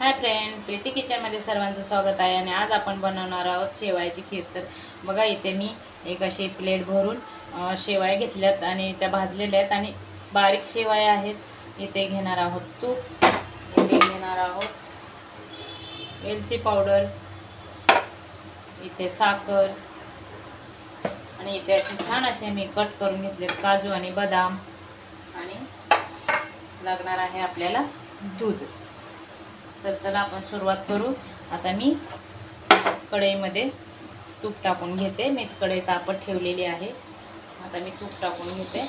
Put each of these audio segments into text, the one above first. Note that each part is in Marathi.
हाय फ्रेंड प्रीती किचनमध्ये सर्वांचं स्वागत आहे आणि आज आपण बनवणार आहोत शेवायची खीर. तर बघा इथे मी एक अशी प्लेट भरून शेवाय घेतल्यात आणि त्या भाजलेल्या आहेत आणि बारीक शेवाया आहेत. इथे घेणार आहोत तूप इथे घेणार आहोत वेलची पावडर इथे साखर आणि इथे असे छान असे मी कट करून घेतलेत काजू आणि बदाम. आणि लागणार आहे आपल्याला दूध. तर चला आपण सुरुवात करू. आता मी कढईमध्ये तूप टाकून घेते. मी कढई तापत ठेवलेली आहे. आता मी तूप टाकून घेते.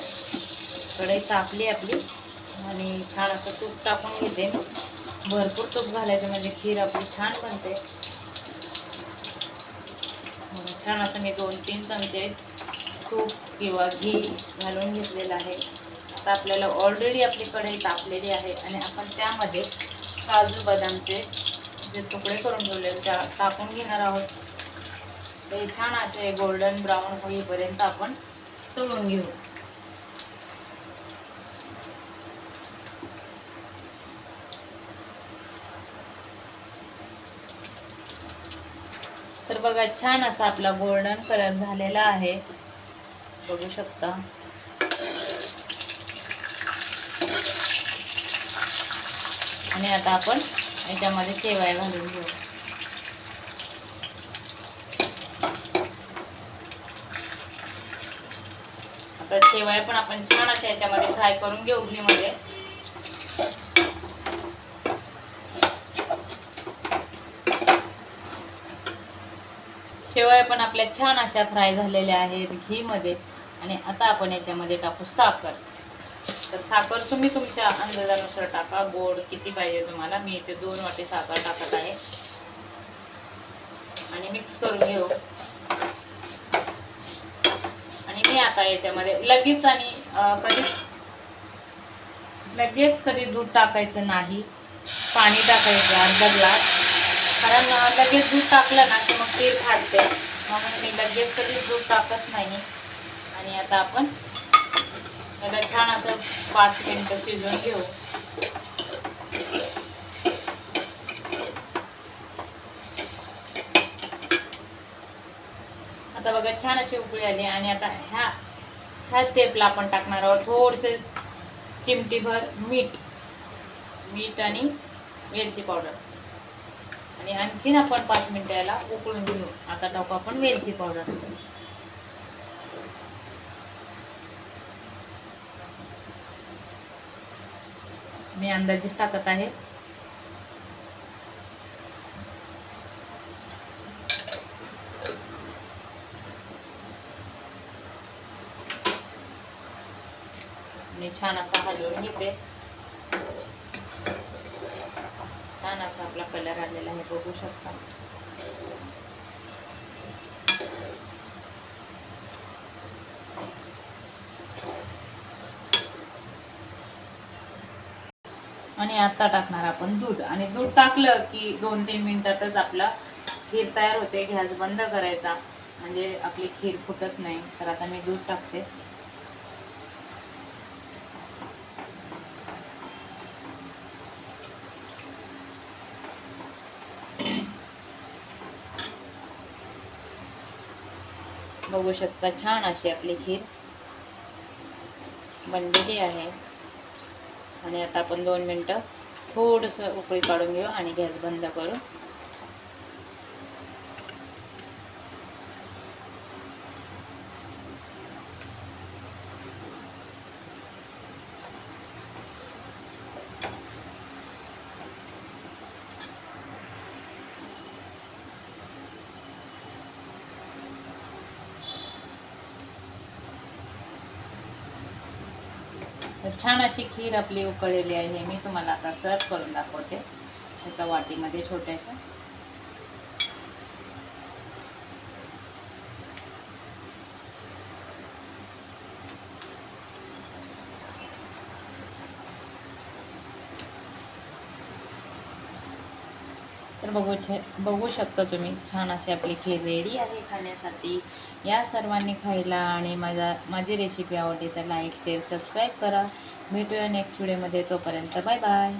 कढई तापली आपली. आणि छान असं तूप टाकून घेते भरपूर तूप घालायचं म्हणजे खीर आपली छान बनते. छान असं मी दोन तीन चमचे तूप किंवा घी घालून घेतलेलं आहे. आता आपल्याला ऑलरेडी आपली कढई तापलेली आहे. आणि आपण त्यामध्ये काजू बदामचे जे तुकडे करून ठेवले त्या टाकून घेणार आहोत. ते छान असे गोल्डन ब्राऊन होईपर्यंत आपण तळून घेऊ. तर बघा छान असा आपला गोल्डन कलर झालेला आहे. बघू शकता. आणि आता आपण याच्यामध्ये शेवाय घालून घेऊ. आता शेवाय पण आपण छान अशा याच्यामध्ये फ्राय करून घेऊ घीमध्ये. शेवाय पण आपल्या छान अशा फ्राय झालेल्या आहेत घीमध्ये. आणि आता आपण याच्यामध्ये टाकू साखर तर साखर तुम्ही तुमच्या अंदाजानुसार टाका. गोड किती पाहिजे तुम्हाला? मी इथे दोन वाटी साखर टाकत आहे. आणि मिक्स करून घेऊ. आणि मी आता याच्यामध्ये लगेच आणि कधी लगेच कधी दूध टाकायचं नाही. पाणी टाकायचं अर्धा ग्लास. कारण लगेच दूध टाकलं ना की मग ते फाटते. म्हणून मी लगेच कधी दूध टाकत नाही. आणि आता आपण त्याला छान असं पाच मिनटं शिजवून घेऊ. आता बघा छान अशी उकळी आली आणि आता ह्या ह्या स्टेपला आपण टाकणार आहोत. थोडंसं चिमटीभर मीठ मीठ आणि वेलची पावडर आणि आणखीन आपण पाच मिनटं याला उकळून घेऊ. आता टाकू आपण वेलची पावडर मी अंदाजेच टाकत आहे. मी छान असा हलवून घेते. छान असा आपला कलर आलेला आहे बघू शकता. आणि आता टाकणार आपण दूध. आणि दूध टाकलं की दोन तीन मिनिटातच आपला खीर तयार होते. गॅस बंद करायचा. म्हणजे आपली खीर फुटत नाही. तर आता मी दूध टाकते. बघू शकता छान अशी आपली खीर बनलेली आहे. आणि आता आपण दोन मिनटं थोडंसं उकळी काढून घेऊ आणि गॅस बंद करू तर छान अशी खीर आपली उकळलेली आहे. मी तुम्हाला आता सर्व करून दाखवते. एका वाटीमध्ये छोट्याशा. तर बघू छ बघू शकता तुम्ही. छान अशी आपली खीर रेडी आहे खाण्यासाठी. या सर्वांनी खायला आणि माझा माझी रेसिपी आवडली तर लाईक शेअर सबस्क्राईब करा. भेटूया नेक्स्ट व्हिडिओमध्ये तोपर्यंत बाय बाय